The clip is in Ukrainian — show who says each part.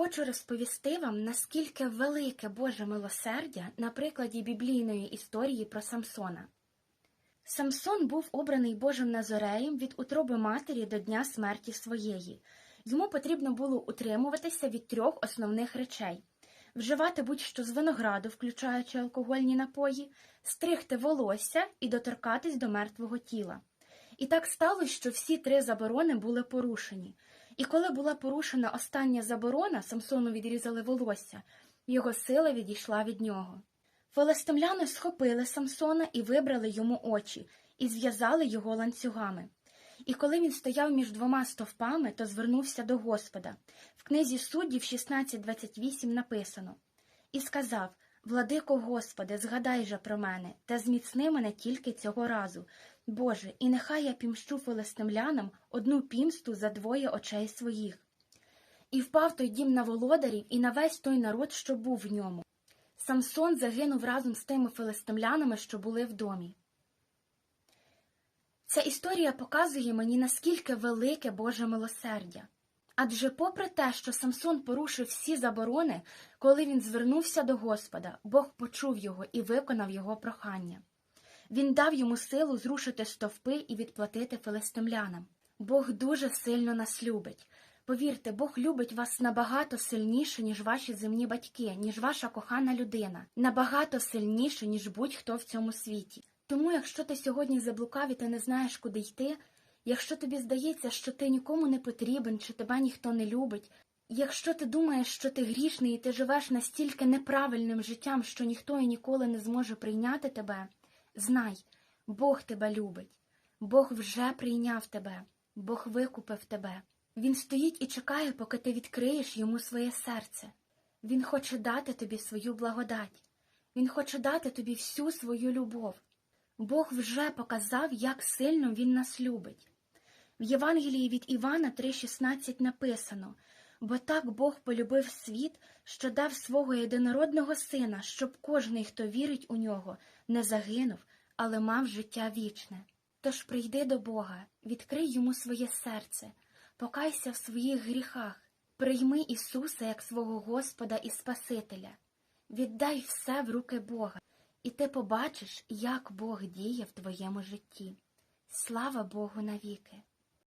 Speaker 1: Хочу розповісти вам, наскільки велике Боже милосердя на прикладі біблійної історії про Самсона. Самсон був обраний Божим Назореєм від утроби матері до дня смерті своєї. Йому потрібно було утримуватися від трьох основних речей: вживати будь-що з винограду, включаючи алкогольні напої, стригти волосся і доторкатись до мертвого тіла. І так сталося, що всі три заборони були порушені. І коли була порушена остання заборона, Самсону відрізали волосся, його сила відійшла від нього. Филистимляни схопили Самсона і вибрали йому очі, і зв'язали його ланцюгами. І коли він стояв між двома стовпами, то звернувся до Господа. В книзі суддів 16.28 написано І сказав Владико Господи, згадай же про мене, та зміцни мене тільки цього разу. Боже, і нехай я пімщу филистимлянам одну пімсту за двоє очей своїх. І впав той дім на володарів і на весь той народ, що був в ньому. Самсон загинув разом з тими филистимлянами, що були в домі. Ця історія показує мені, наскільки велике Боже милосердя. Адже, попри те, що Самсон порушив всі заборони, коли він звернувся до Господа, Бог почув його і виконав його прохання. Він дав йому силу зрушити стовпи і відплатити филистимлянам. Бог дуже сильно нас любить. Повірте, Бог любить вас набагато сильніше, ніж ваші земні батьки, ніж ваша кохана людина, набагато сильніше, ніж будь-хто в цьому світі. Тому, якщо ти сьогодні заблукав і ти не знаєш, куди йти, якщо тобі здається, що ти нікому не потрібен, чи тебе ніхто не любить, якщо ти думаєш, що ти грішний і ти живеш настільки неправильним життям, що ніхто і ніколи не зможе прийняти тебе, знай, Бог тебе любить, Бог вже прийняв тебе, Бог викупив тебе. Він стоїть і чекає, поки ти відкриєш йому своє серце. Він хоче дати тобі свою благодать. Він хоче дати тобі всю свою любов. Бог вже показав, як сильно Він нас любить. В Євангелії від Івана 3,16 написано Бо так Бог полюбив світ, що дав свого єдинородного сина, щоб кожний, хто вірить у нього, не загинув, але мав життя вічне. Тож прийди до Бога, відкрий йому своє серце, покайся в своїх гріхах, прийми Ісуса як свого Господа і Спасителя, віддай все в руки Бога, і ти побачиш, як Бог діє в твоєму житті. Слава Богу навіки!